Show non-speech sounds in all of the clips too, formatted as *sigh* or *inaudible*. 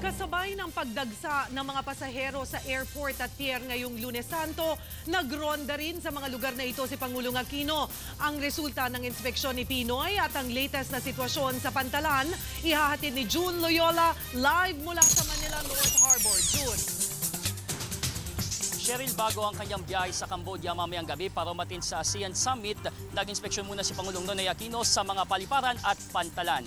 Kasabay ng pagdagsa ng mga pasahero sa airport at pier ngayong Lunes Santo, nagronda rin sa mga lugar na ito si Pangulong Aquino. Ang resulta ng inspeksyon ni Pinoy at ang latest na sitwasyon sa Pantalan, ihahatid ni June Loyola live mula sa Manila North Harbor. June. Cheryl, bago ang kanyang biyahe sa Cambodia mamayang gabi para umatin sa ASEAN Summit, nag-inspeksyon muna si Pangulong Nonoy Aquino sa mga paliparan at pantalan.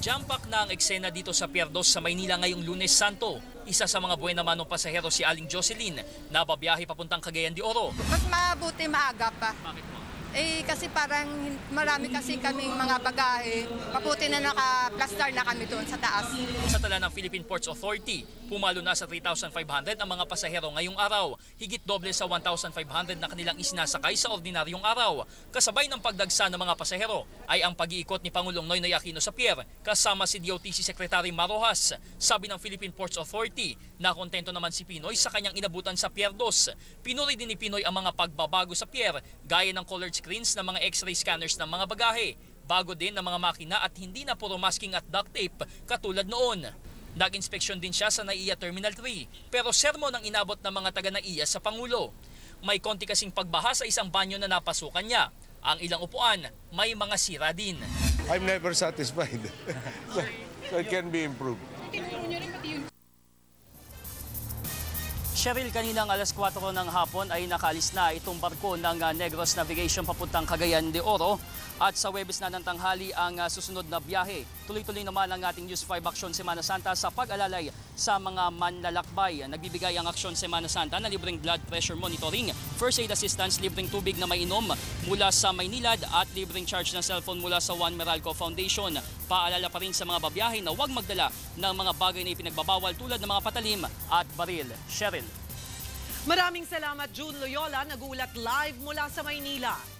Jampak na ang eksena dito sa Pier 2 sa Maynila ngayong Lunes Santo. Isa sa mga buwan naman ng pasahero si Aling Jocelyn na babiyahe papuntang Cagayan de Oro. Mas mabuti maaga pa. Bakit mo? Eh kasi parang marami kasi kaming mga bagahe. Mabuti na naka-plastar na kami doon sa taas. Sa tala ng Philippine Ports Authority, pumalo na sa 3,500 ang mga pasahero ngayong araw, higit doble sa 1,500 na kanilang isinasakay sa ordinaryong araw. Kasabay ng pagdagsa ng mga pasahero ay ang pag-iikot ni Pangulong Noynoy Aquino sa pier kasama si DOTC Secretary Marojas. Sabi ng Philippine Ports Authority na kontento naman si Pinoy sa kanyang inabutan sa Pier 2. Pinuri din ni Pinoy ang mga pagbabago sa pier gaya ng colored screens ng mga x-ray scanners ng mga bagahe bago din ng mga makina at hindi na puro masking at duct tape katulad noon. Nag-inspeksyon din siya sa NAIA Terminal 3 pero sermon ang inabot ng mga taga NAIA sa Pangulo. May konti kasing pagbaha sa isang banyo na napasukan niya. Ang ilang upuan may mga sira din. I'm never satisfied. *laughs* so, so it can be improved. Cheryl, kaninang alas 4 ng hapon ay nakaalis na itong barko ng ah, Negros Navigation papuntang Cagayan de Oro at sa Webes na ng tanghali ang ah, susunod na biyahe. Tuloy-tuloy naman ang ating News 5 Action Semana Santa sa pag-alalay sa mga manlalakbay. Nagbibigay ang Action Semana Santa na libreng blood pressure monitoring, first aid assistance, libreng tubig na mainom mula sa Maynilad at libreng charge ng cellphone mula sa Juan Meralco Foundation. Paalala pa rin sa mga babiyahe na huwag magdala ng mga bagay na ipinagbabawal tulad ng mga patalim at baril. Cheryl. Maraming salamat June Loyola, nagulat live mula sa Maynila.